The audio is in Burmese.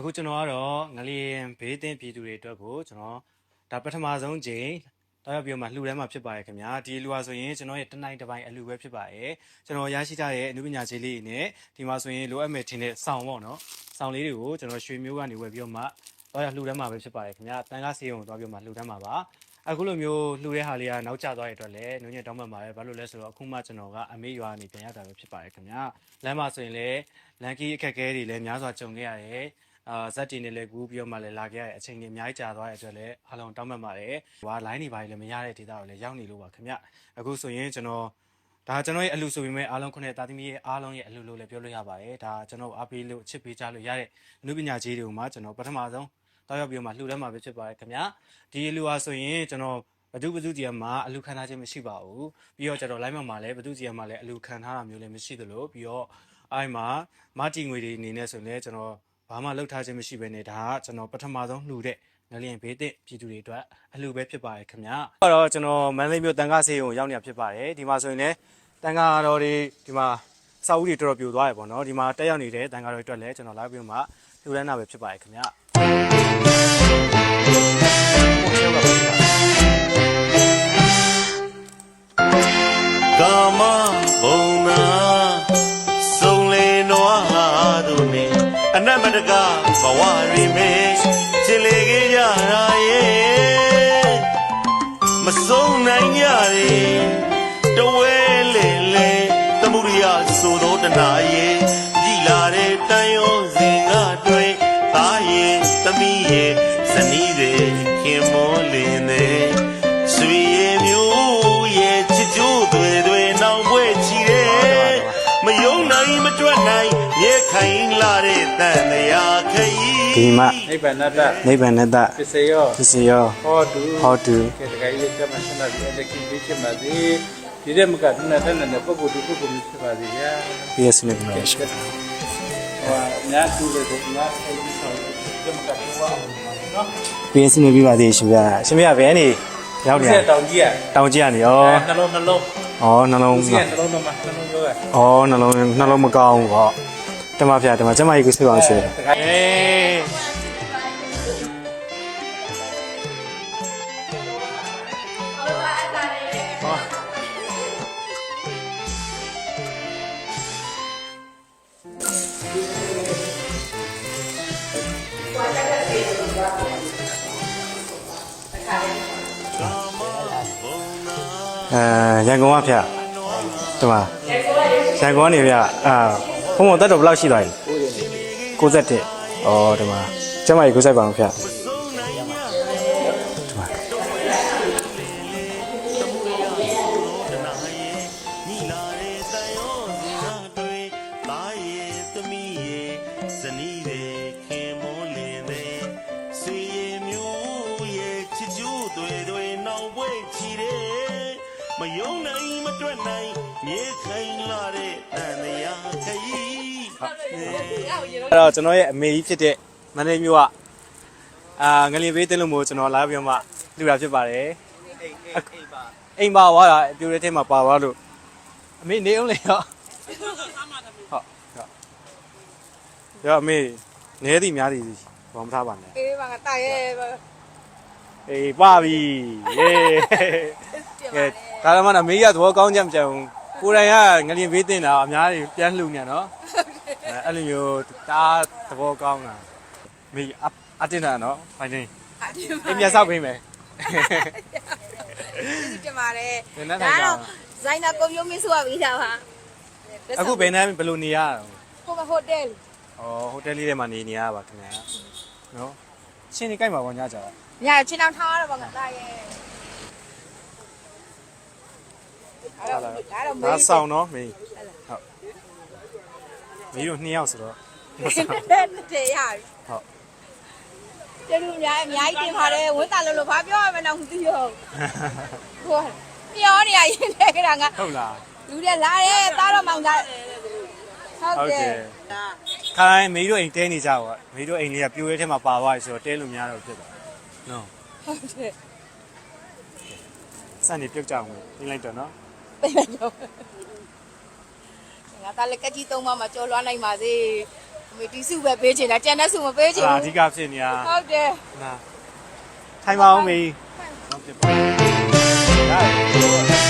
အခုကျွန်တော်ကတော့ငလျင်ဘေးသင့်ပြည်သူတွေအတွက်ကိုကျွန်တော်ဒါပထမဆုံးချိန်တောက်ရောက်ပြီးတော့မှလှူဒန်းမှာဖြစ်ပါတယ်ခင်ဗျာဒီလူဟာဆိုရင်ကျွန်တော်ရဲ့တနိုင်တစ်ပိုင်းအလှူပဲဖြစ်ပါတယ်ကျွန်တော်ရရှိထားတဲ့အနုပညာကြီးလေးတွေနဲ့ဒီမှာဆိုရင်လိုအပ်မယ်ထင်တဲ့စောင်းပေါ့နော်စောင်းလေးတွေကိုကျွန်တော်ရွှေမျိုးကနေဝယ်ပြီးတော့မှတောက်ရောက်လှူဒန်းမှာပဲဖြစ်ပါတယ်ခင်ဗျာတန်ကားစီရင်ကိုတောက်ပြီးတော့မှလှူဒန်းမှာပါအခုလိုမျိုးလှူတဲ့ဟာလေးကနောက်ကျသွားတဲ့အတွက်လည်းနုံညံ့တောင်းပန်ပါတယ်ဘာလို့လဲဆိုတော့အခုမှကျွန်တော်ကအမေရွာကနေပြန်ရတာပဲဖြစ်ပါတယ်ခင်ဗျာလမ်းမှာဆိုရင်လည်းလန်ကီအခက်အခဲတွေလည်းများစွာကြုံခဲ့ရတယ် အာဇက်တီနေလည်းကူးပြီးတော့မှလည်းလာခဲ့ရတဲ့အချိန်ကြီးအများကြီးကြာသွားတဲ့အတွက်လည်းအားလုံးတောင်းပန်ပါတယ်။ဟွာ line တွေပါလည်းမရတဲ့ဒေတာကိုလည်းရောက်နေလို့ပါခင်ဗျ။အခုဆိုရင်ကျွန်တော်ဒါကျွန်တော်ရဲ့အလူဆိုပေမဲ့အားလုံးခုနှစ်တာသမီရဲ့အားလုံးရဲ့အလူလို့လည်းပြောလို့ရပါတယ်။ဒါကျွန်တော်အားပေးလို့ချစ်ပေးကြလို့ရတဲ့အနုပညာကြီးတွေကိုမှကျွန်တော်ပထမဆုံးတောက်ရောက်ပြီးတော့မှလှူဒန်းမှာပဲဖြစ်ပါတယ်ခင်ဗျ။ဒီအလူဟာဆိုရင်ကျွန်တော်ဘဒုဘဒုကြီးမှာအလူခံထားခြင်းမရှိပါဘူး။ပြီးတော့ကျွန်တော် line မှာလည်းဘဒုကြီးမှာလည်းအလူခံထားတာမျိုးလည်းမရှိသလိုပြီးတော့အဲ့မှာမတီငွေတွေအနေနဲ့ဆိုရင်လည်းကျွန်တော် ဘာမှလှုပ်ထားခြင်းမရှိဘဲနဲ့ဒါကကျွန်တော်ပထမဆုံးလှူတဲ့ငလျင်ဘေးသင့်ပြည်သူတွေအတွက်အလှူပဲဖြစ်ပါတယ်ခင်ဗျာ။အဲ့တော့ကျွန်တော်မန္တလေးမြို့တန်ခါဆေးရုံရောက်နေတာဖြစ်ပါတယ်။ဒီမှာဆိုရင်လည်းတန်ခါတော်တွေဒီမှာစာအုပ်တွေတော်တော်ပြိုသွားရပေါ့နော်။ဒီမှာတက်ရောက်နေတဲ့တန်ခါတော်တွေအတွက်လည်းကျွန်တော်လာပြီးမှလှူဒန်းတာပဲဖြစ်ပါတယ်ခင်ဗျာ။ အနတ်မတကဘဝရီမေချစ်လေခဲ့ကြတာရဲ့မဆုံးနိုင်ကြရေတဝဲလေလေသမှုရိယဆိုသောတနာရဲ့ကြည်လာတဲ့တန်ရုံးစဉ်ကတွေ့သားရဲ့သမီးရဲ့ဇနီးတွေခင်မော တဲ့တန်တရားခရီး ဒီမှာ နိဗ္ဗာန်တ္တ နိဗ္ဗာန်နဲ့တ ပစ္စယော ပစ္စယော ဟောတု ဟောတု ကဲတခါကြီးကမဆန္ဒပြတဲ့ကိစ္စဖြစ်ပါစေဒီတဲ့မကတနဲ့တနဲ့ပုဂ္ဂိုလ်ဒီပုဂ္ဂိုလ်မျိုးဖြစ်ပါစေဗျာ ပြည့်စုံနေပါရှ ဟောညာတူလေကညာအဲဒီဆောင်ဒီမကတူဝအောင်ပါနော် ပြည့်စုံနေပြီပါသေးရှင်ဗျာ။ရှင်ဗျာဘယ်နေရောက်နေ ဒီ ရ တောင်ကြီးอ่ะ တောင်ကြီးကနေရော နှလုံးနှလုံး ဩနှလုံး ဒီကနှလုံးတော့မှနှလုံးရောอ่ะ ။အော်နှလုံးနှလုံးမကောင်းဘူးပေါ့။ တမဖျားတမကျမကြီးကိုဆွေးပါအောင်ရှင်တခါ။အေးအဲရန်ကုန်ကဖျားတမရန်ကုန်ကနေဖျားအာ ဘုံဘုံတက်တော့ဘယ်လောက်ရှိသွားလဲ61အော်တမကျမကြီးကိုစိုက်ပါအောင်ဖျားတမညီလာတဲ့တန်ရောစဉ်ကတွေ့သားရဲ့သမီးရဲ့ဇနီးတွေခင်မောလင်းတဲ့ဆွေရဲ့မျိုးရဲ့ချစ်ကြိုးတွေတွေနောင်ပွဲချီတဲ့မယုံနိုင်မတွက်နိုင်မြေခိုင်လာတဲ့တန်တရားခရီး အဲ့တော့ကျွန်တော်ရဲ့အမေကြီးဖြစ်တဲ့မန္တလေးမြို့ကအာငလျင်ပေးတင်လို့မို့ကျွန်တော်လာပြီးတော့မှလှူတာဖြစ်ပါတယ်အိမ်ပါအိမ်ပါသွားတာအပြိုတဲ့ထဲမှာပါသွားလို့အမေနေအောင်လေရောဟုတ်ဟုတ်ရောအမေနဲသည်များသည်ဘာမထားပါနဲ့အေးပါငါတာရဲ့ပါအေးပါပြီယေပြင်ပါကဲလေဒါတော့မှအမေကြီးကသဘောကောင်းကြမကြဘူးကိုယ်တိုင်ကငလျင်ပေးတင်တာအများကြီးပြန်လှူနေနော် အဲအဲ့လိုမျိုးဒါသဘောကောင်းတာမေအအတင်တာနော်ဖိုင်နေအပြင်ပါအိမ်ပြန်ဆောက်ပေးမယ်ပြင်ပါလေဘယ်နဲ့ထိုင်ကြအောင်ဇိုင်းနာကွန်ပျူတာမဆိုပြီးတာပါအခုဘယ်နဲ့ဘယ်လိုနေရတာလဲဟိုမဟိုတယ်။အော်ဟိုတယ်လေးထဲမှာနေနေရပါခင်ဗျာ။နော်။ချင်းနေကြိုက်မှာပေါ့ညကြတာညချင်းအောင်ထားရတော့ပါငါတာရဲ့အဲ့တော့ဒါတော့။မေးဒါဆောင်နော်မင်း။ဟုတ်။ မင်းတို့နှစ်ယောက်ဆိုတော့တဲ့တဲ့ရဟုတ်ကျေးဇူးအများအများကြီးတင်ပါတယ်ဝင်းတာလို့လို့ဘာပြောရမလဲတော့မသိရောဟိုပြောနေရရင်လည်းကငါဟုတ်လားလူတွေလာတယ်သားတော့မောင်သားဟုတ်ဟုတ်ကဲ့ကဲ့။ခိုင်းမင်းတို့အိမ်တဲနေကြပါမင်းတို့အိမ်လေးကပြိုရဲထဲမှာပါသွားပြီဆိုတော့တဲလို့များတော့ဖြစ်သွား။နော်ဟုတ်ကဲ့။စနေပြုတ်ကြအောင်ပြလိုက်တော့နော်ပြလိုက်တော့ ငါသားလက်ကကြီးသုံးပါးမှာကြော်လွှားနိုင်ပါစေအမေဒီစုပဲပေးချင်တာကြံတဲ့စုမပေးချင်ဒါအဓိဘူးကဖြစ်နေတာဟုတ်တယ်နာထိုင်ပါအောင်မေဟုတ်ဖြစ်ပါဒါ